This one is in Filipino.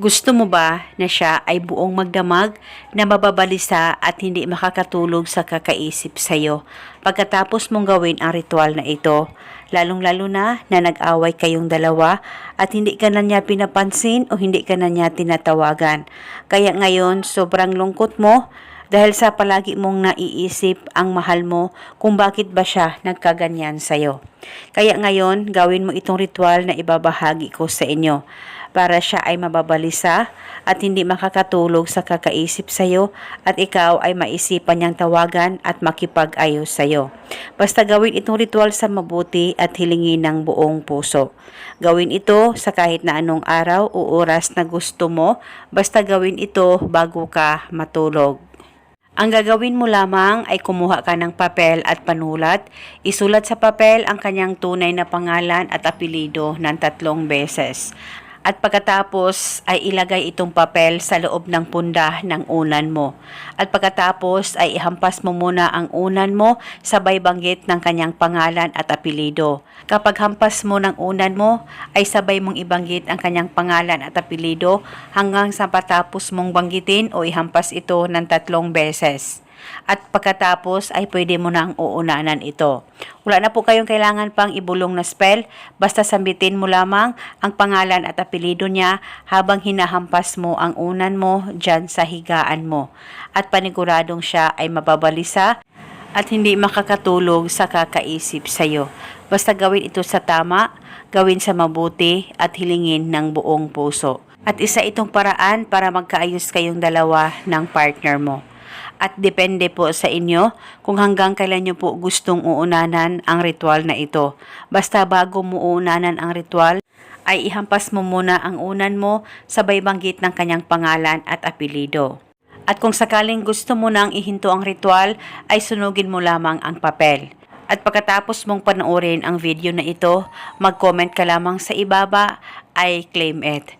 Gusto mo ba na siya ay buong magdamag na mababalisa at hindi makakatulog sa kakaisip sa'yo pagkatapos mong gawin ang ritual na ito? Lalong-lalo na na nag-away kayong dalawa at hindi ka na niya pinapansin o hindi ka na niya tinatawagan. Kaya ngayon sobrang lungkot mo dahil sa palagi mong naiisip ang mahal mo kung bakit ba siya nagkaganyan sa'yo. Kaya ngayon, gawin mo itong ritual na ibabahagi ko sa inyo para siya ay mababalisa at hindi makakatulog sa kakaisip sa'yo at ikaw ay maisipan niyang tawagan at makipag-ayos sa'yo. Basta gawin itong ritual sa mabuti at hilingin ng buong puso. Gawin ito sa kahit na anong araw o oras na gusto mo, basta gawin ito bago ka matulog. Ang gagawin mo lamang ay kumuha ka ng papel at panulat. Isulat sa papel ang kanyang tunay na pangalan at apelido ng tatlong beses. At pagkatapos ay ilagay itong papel sa loob ng punda ng unan mo. At pagkatapos ay ihampas mo muna ang unan mo sabay banggit ng kanyang pangalan at apelido. Kapag hampas mo ng unan mo ay sabay mong ibanggit ang kanyang pangalan at apelido hanggang sa patapos mong banggitin o ihampas ito ng tatlong beses. At pagkatapos ay pwede mo nang uunanan ito. Wala na po kayong kailangan pang ibulong na spell, basta sambitin mo lamang ang pangalan at apelido niya habang hinahampas mo ang unan mo dyan sa higaan mo. At paniguradong siya ay mababalisa at hindi makakatulog sa kakaisip sa'yo. Basta gawin ito sa tama, gawin sa mabuti at hilingin ng buong puso. At isa itong paraan para magkaayos kayong dalawa ng partner mo at depende po sa inyo kung hanggang kailan nyo po gustong uunanan ang ritual na ito. Basta bago mo uunanan ang ritual, ay ihampas mo muna ang unan mo sabay banggit ng kanyang pangalan at apelido. At kung sakaling gusto mo nang ihinto ang ritual, ay sunugin mo lamang ang papel. At pagkatapos mong panoorin ang video na ito, mag-comment ka lamang sa ibaba, I claim it.